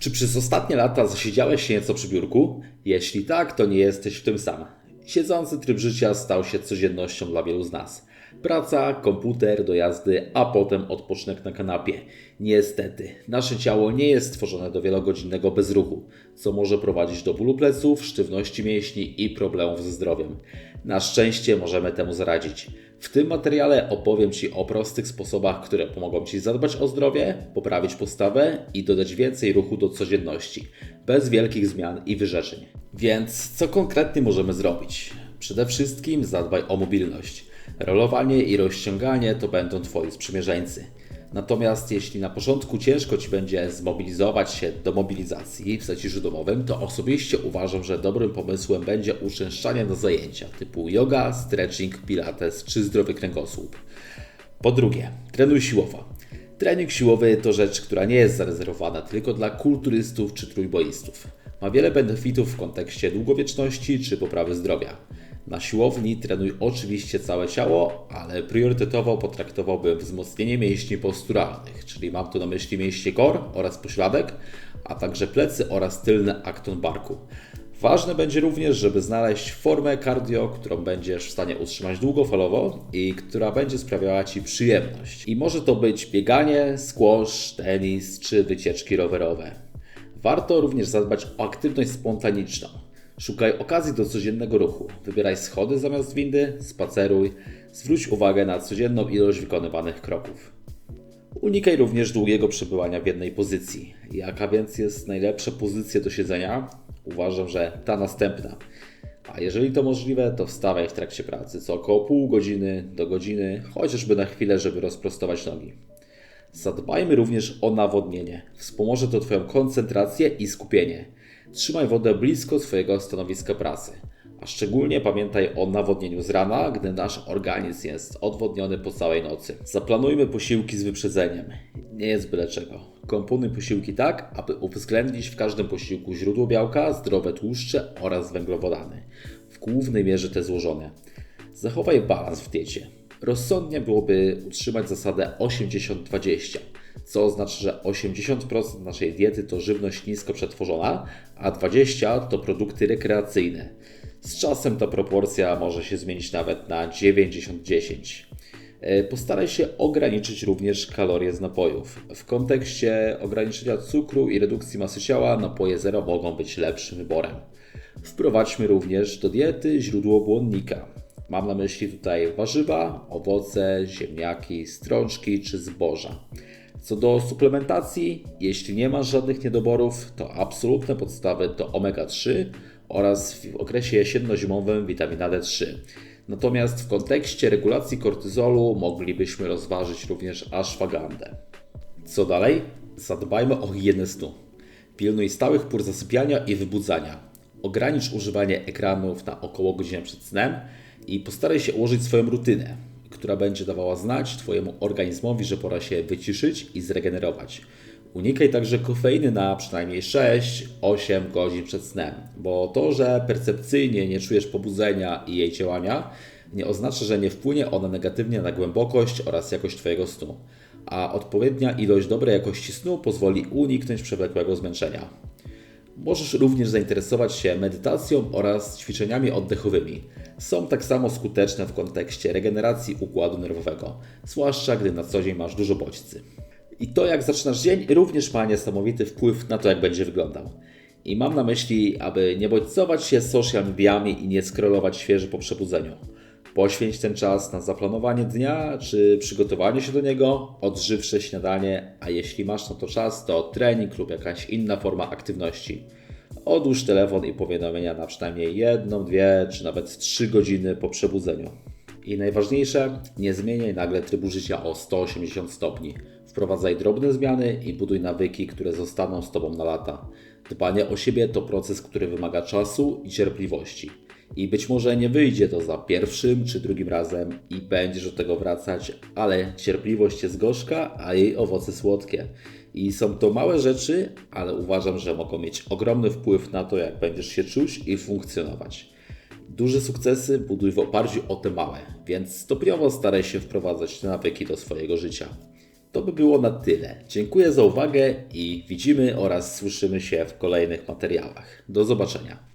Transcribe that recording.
Czy przez ostatnie lata zasiedziałeś się nieco przy biurku? Jeśli tak, to nie jesteś w tym sam. Siedzący tryb życia stał się codziennością dla wielu z nas. Praca, komputer, dojazdy, a potem odpoczynek na kanapie. Niestety, nasze ciało nie jest stworzone do wielogodzinnego bezruchu, co może prowadzić do bólu pleców, sztywności mięśni i problemów ze zdrowiem. Na szczęście możemy temu zaradzić. W tym materiale opowiem Ci o prostych sposobach, które pomogą Ci zadbać o zdrowie, poprawić postawę i dodać więcej ruchu do codzienności, bez wielkich zmian i wyrzeczeń. Więc co konkretnie możemy zrobić? Przede wszystkim zadbaj o mobilność. Rolowanie i rozciąganie to będą Twoi sprzymierzeńcy. Natomiast jeśli na początku ciężko Ci będzie zmobilizować się do mobilizacji w zaciszu domowym, to osobiście uważam, że dobrym pomysłem będzie uczęszczanie na zajęcia typu yoga, stretching, pilates czy zdrowy kręgosłup. Po drugie, trenuj siłowo. Trening siłowy to rzecz, która nie jest zarezerwowana tylko dla kulturystów czy trójboistów. Ma wiele benefitów w kontekście długowieczności czy poprawy zdrowia. Na siłowni trenuj oczywiście całe ciało, ale priorytetowo potraktowałbym wzmocnienie mięśni posturalnych, czyli mam tu na myśli mięśnie kor oraz pośladek, a także plecy oraz tylny akton barku. Ważne będzie również, żeby znaleźć formę cardio, którą będziesz w stanie utrzymać długofalowo i która będzie sprawiała Ci przyjemność. I może to być bieganie, squash, tenis czy wycieczki rowerowe. Warto również zadbać o aktywność spontaniczną. Szukaj okazji do codziennego ruchu. Wybieraj schody zamiast windy, spaceruj, zwróć uwagę na codzienną ilość wykonywanych kroków. Unikaj również długiego przebywania w jednej pozycji. Jaka więc jest najlepsza pozycja do siedzenia? Uważam, że ta następna. A jeżeli to możliwe, to wstawaj w trakcie pracy co około pół godziny do godziny, chociażby na chwilę, żeby rozprostować nogi. Zadbajmy również o nawodnienie. Wspomoże to Twoją koncentrację i skupienie. Trzymaj wodę blisko swojego stanowiska pracy. A szczególnie pamiętaj o nawodnieniu z rana, gdy nasz organizm jest odwodniony po całej nocy. Zaplanujmy posiłki z wyprzedzeniem. Nie jest byle czego. Komponuj posiłki tak, aby uwzględnić w każdym posiłku źródło białka, zdrowe tłuszcze oraz węglowodany. W głównej mierze te złożone. Zachowaj balans w diecie. Rozsądnie byłoby utrzymać zasadę 80-20 co oznacza, że 80% naszej diety to żywność nisko przetworzona, a 20% to produkty rekreacyjne. Z czasem ta proporcja może się zmienić nawet na 90-10. E, postaraj się ograniczyć również kalorie z napojów. W kontekście ograniczenia cukru i redukcji masy ciała, napoje zero mogą być lepszym wyborem. Wprowadźmy również do diety źródło błonnika. Mam na myśli tutaj warzywa, owoce, ziemniaki, strączki czy zboża. Co do suplementacji, jeśli nie masz żadnych niedoborów, to absolutne podstawy to omega-3 oraz w okresie jesienno-zimowym witamina D3. Natomiast w kontekście regulacji kortyzolu moglibyśmy rozważyć również ashwagandę. Co dalej? Zadbajmy o higienę snu. Pilnuj stałych pór zasypiania i wybudzania. Ogranicz używanie ekranów na około godzinę przed snem i postaraj się ułożyć swoją rutynę która będzie dawała znać Twojemu organizmowi, że pora się wyciszyć i zregenerować. Unikaj także kofeiny na przynajmniej 6-8 godzin przed snem, bo to, że percepcyjnie nie czujesz pobudzenia i jej działania, nie oznacza, że nie wpłynie ona negatywnie na głębokość oraz jakość Twojego snu. A odpowiednia ilość dobrej jakości snu pozwoli uniknąć przewlekłego zmęczenia. Możesz również zainteresować się medytacją oraz ćwiczeniami oddechowymi. Są tak samo skuteczne w kontekście regeneracji układu nerwowego, zwłaszcza gdy na co dzień masz dużo bodźcy. I to, jak zaczynasz dzień, również ma niesamowity wpływ na to, jak będzie wyglądał. I mam na myśli, aby nie bodźcować się social mediami i nie scrollować świeży po przebudzeniu. Poświęć ten czas na zaplanowanie dnia czy przygotowanie się do niego, odżywcze śniadanie, a jeśli masz na to czas, to trening lub jakaś inna forma aktywności. Odłóż telefon i powiadomienia na przynajmniej jedną, dwie czy nawet trzy godziny po przebudzeniu. I najważniejsze, nie zmieniaj nagle trybu życia o 180 stopni. Wprowadzaj drobne zmiany i buduj nawyki, które zostaną z Tobą na lata. Dbanie o siebie to proces, który wymaga czasu i cierpliwości. I być może nie wyjdzie to za pierwszym czy drugim razem i będziesz do tego wracać, ale cierpliwość jest gorzka, a jej owoce słodkie. I są to małe rzeczy, ale uważam, że mogą mieć ogromny wpływ na to, jak będziesz się czuć i funkcjonować. Duże sukcesy buduj w oparciu o te małe, więc stopniowo staraj się wprowadzać te nawyki do swojego życia. to by było na tyle. Dziękuję za uwagę i widzimy oraz słyszymy się w kolejnych materiałach. Do zobaczenia.